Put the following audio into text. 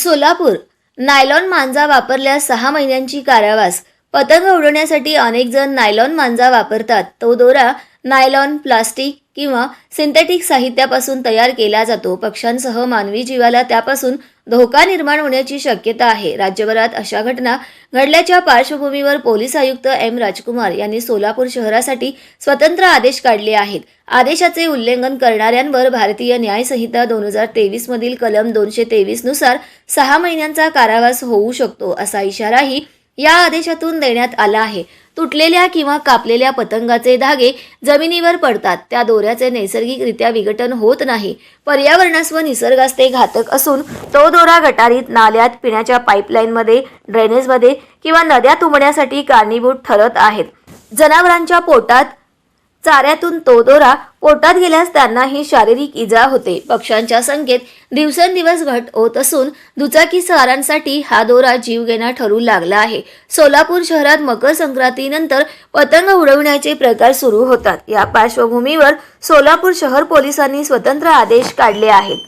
Solapur. Nylon मांजा वापरल्यास सहा महिन्यांची कारावास. पतंग उडवण्यासाठी अनेक जण नायलॉन मांजा वापरतात. तो दोरा नायलॉन प्लास्टिक किंवा सिंथेटिक साहित्यापासून तयार केला जातो. पक्ष्यांसह मानवी जीवाला त्यापासून धोका निर्माण होण्याची शक्यता आहे. राज्यभरात अशा घटना घडल्याच्या पार्श्वभूमीवर पोलीस आयुक्त एम. राजकुमार यांनी सोलापूर शहरासाठी स्वतंत्र आदेश काढले आहेत. आदेशाचे उल्लंघन करणाऱ्यांवर भारतीय न्याय संहिता दोन हजार तेवीस मधील कलम दोनशे तेवीसनुसार सहा महिन्यांचा कारावास होऊ शकतो असा इशाराही या आदेशातून देण्यात आला आहे. तुटलेल्या किंवा कापलेल्या पतंगाचे धागे जमिनीवर पडतात. त्या दोऱ्याचे नैसर्गिकरित्या विघटन होत नाही. पर्यावरणास व निसर्गास ते घातक असून तो दोरा गटारीत नाल्यात पिण्याच्या पाईपलाईनमध्ये ड्रेनेजमध्ये किंवा नद्या तुंबण्यासाठी कारणीभूत ठरत आहेत. जनावरांच्या पोटात चाऱ्यातून तो दोरा पोटात गेल्यास त्यांनाही शारीरिक इजा होते. पक्ष्यांच्या संख्येत दिवसेंदिवस घट होत असून दुचाकी सवारांसाठी हा दोरा जीवघेणा ठरू लागला आहे. सोलापूर शहरात मकर संक्रांतीनंतर पतंग उडवण्याचे प्रकार सुरू होतात. या पार्श्वभूमीवर सोलापूर शहर पोलिसांनी स्वतंत्र आदेश काढले आहेत.